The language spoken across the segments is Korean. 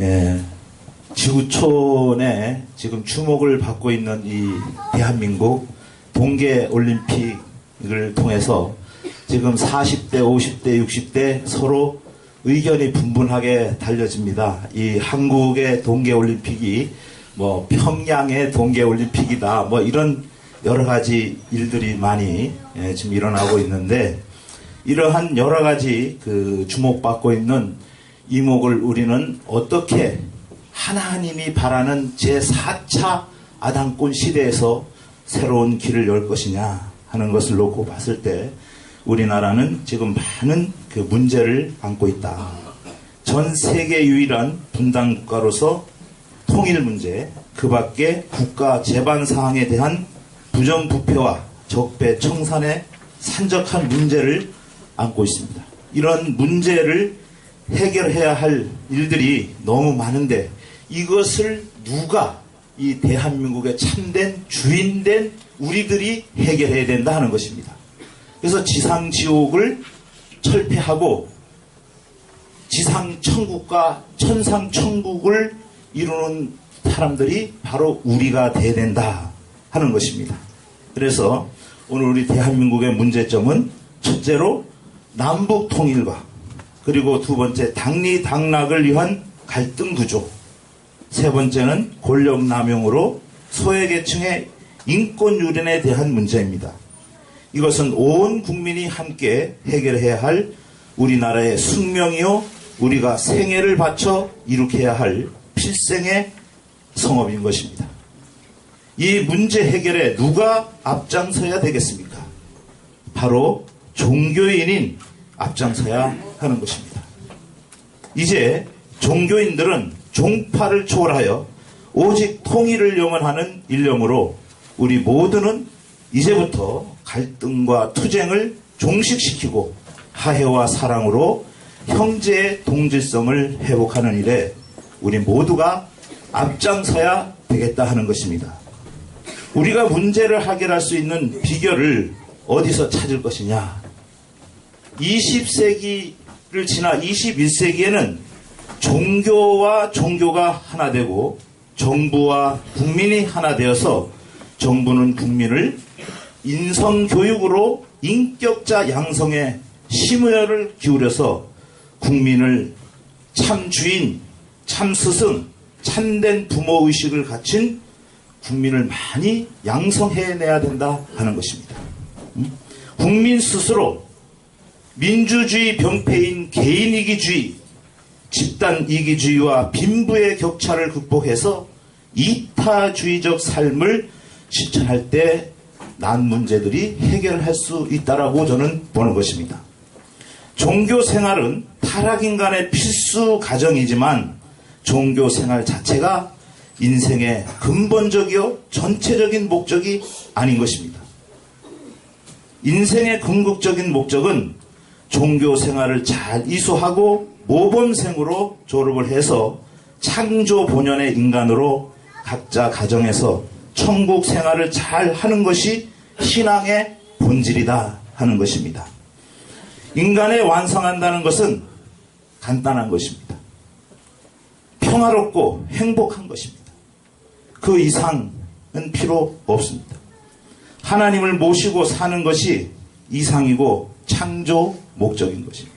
예, 지구촌에 지금 주목을 받고 있는 이 대한민국 동계올림픽을 통해서 지금 40대, 50대, 60대 서로 의견이 분분하게 달려집니다. 이 한국의 동계올림픽이 뭐 평양의 동계올림픽이다 뭐 이런 여러 가지 일들이 많이 예, 지금 일어나고 있는데 이러한 여러 가지 그 주목받고 있는 이목을 우리는 어떻게 하나님이 바라는 제4차 아담권 시대에서 새로운 길을 열 것이냐 하는 것을 놓고 봤을 때 우리나라는 지금 많은 그 문제를 안고 있다. 전 세계 유일한 분단 국가로서 통일 문제, 그 밖에 국가 재반 사항에 대한 부정부패와 적폐 청산의 산적한 문제를 안고 있습니다. 이런 문제를 해결해야 할 일들이 너무 많은데 이것을 누가 이 대한민국의 참된 주인된 우리들이 해결해야 된다 하는 것입니다. 그래서 지상 지옥을 철폐하고 지상 천국과 천상 천국을 이루는 사람들이 바로 우리가 돼야 된다 하는 것입니다. 그래서 오늘 우리 대한민국의 문제점은 첫째로 남북 통일과 그리고 두 번째 당리 당락을 위한 갈등 구조 세 번째는 권력 남용으로 소외계층의 인권 유린에 대한 문제입니다. 이것은 온 국민이 함께 해결해야 할 우리나라의 숙명이요 우리가 생애를 바쳐 이룩해야 할 필생의 성업인 것입니다. 이 문제 해결에 누가 앞장서야 되겠습니까? 바로 종교인인 앞장서야 하는 것입니다. 이제 종교인들은 종파를 초월하여 오직 통일을 영원하는 일념으로 우리 모두는 이제부터 갈등과 투쟁을 종식시키고 화해와 사랑으로 형제의 동질성을 회복하는 일에 우리 모두가 앞장서야 되겠다 하는 것입니다. 우리가 문제를 해결할 수 있는 비결을 어디서 찾을 것이냐? 20세기를 지나 21세기에는 종교와 종교가 하나 되고 정부와 국민이 하나 되어서 정부는 국민을 인성교육으로 인격자 양성에 심혈을 기울여서 국민을 참 주인, 참 스승, 참된 부모 의식을 갖춘 국민을 많이 양성해내야 된다 하는 것입니다. 음? 국민 스스로 민주주의 병폐인 개인이기주의, 집단이기주의와 빈부의 격차를 극복해서 이타주의적 삶을 실천할 때 난 문제들이 해결할 수 있다라고 저는 보는 것입니다. 종교 생활은 타락인간의 필수 가정이지만 종교 생활 자체가 인생의 근본적이요 전체적인 목적이 아닌 것입니다. 인생의 궁극적인 목적은 종교 생활을 잘 이수하고 모범생으로 졸업을 해서 창조 본연의 인간으로 각자 가정에서 천국 생활을 잘 하는 것이 신앙의 본질이다 하는 것입니다. 인간의 완성한다는 것은 간단한 것입니다. 평화롭고 행복한 것입니다. 그 이상은 필요 없습니다. 하나님을 모시고 사는 것이 이상이고 창조 목적인 것입니다.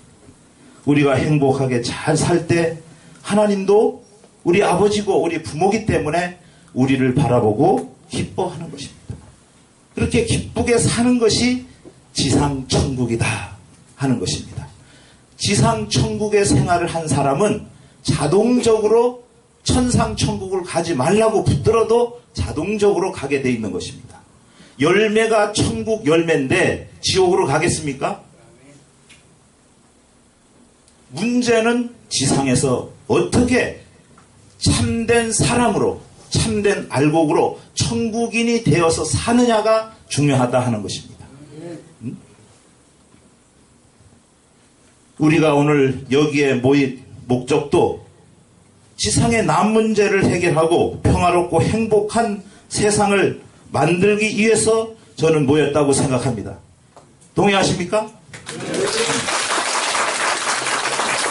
우리가 행복하게 잘 살 때 하나님도 우리 아버지고 우리 부모기 때문에 우리를 바라보고 기뻐하는 것입니다. 그렇게 기쁘게 사는 것이 지상 천국이다 하는 것입니다. 지상 천국의 생활을 한 사람은 자동적으로 천상 천국을 가지 말라고 붙들어도 자동적으로 가게 돼 있는 것입니다. 열매가 천국 열매인데 지옥으로 가겠습니까? 문제는 지상에서 어떻게 참된 사람으로 참된 알곡으로 천국인이 되어서 사느냐가 중요하다 하는 것입니다. 음? 우리가 오늘 여기에 모인 목적도 지상의 남 문제를 해결하고 평화롭고 행복한 세상을 만들기 위해서 저는 모였다고 생각합니다. 동의하십니까?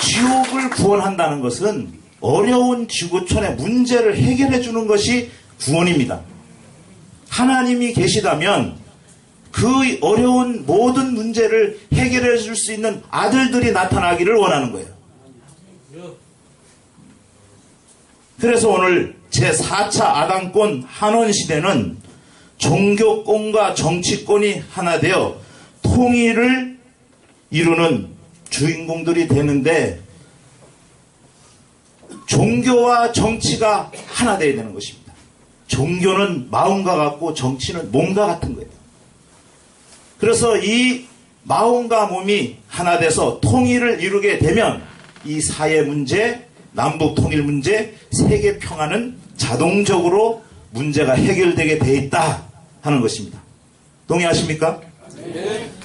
지옥을 구원한다는 것은 어려운 지구촌의 문제를 해결해 주는 것이 구원입니다. 하나님이 계시다면 그 어려운 모든 문제를 해결해 줄 수 있는 아들들이 나타나기를 원하는 거예요. 그래서 오늘 제4차 아당권 한원 시대는 종교권과 정치권이 하나 되어 통일을 이루는 주인공들이 되는데 종교와 정치가 하나 되어야 되는 것입니다. 종교는 마음과 같고 정치는 몸과 같은 거예요. 그래서 이 마음과 몸이 하나 돼서 통일을 이루게 되면 이 사회 문제, 남북 통일 문제, 세계 평화는 자동적으로 문제가 해결되게 돼 있다 하는 것입니다. 동의하십니까?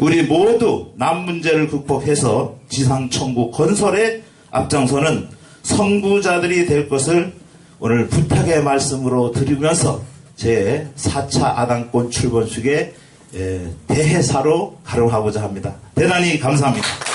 우리 모두 남 문제를 극복해서 지상 천국 건설에 앞장서는 선구자들이 될 것을 오늘 부탁의 말씀으로 드리면서 제 4차 아당권 출범식의 에, 대해사로 가름하고자 합니다. 대단히 감사합니다.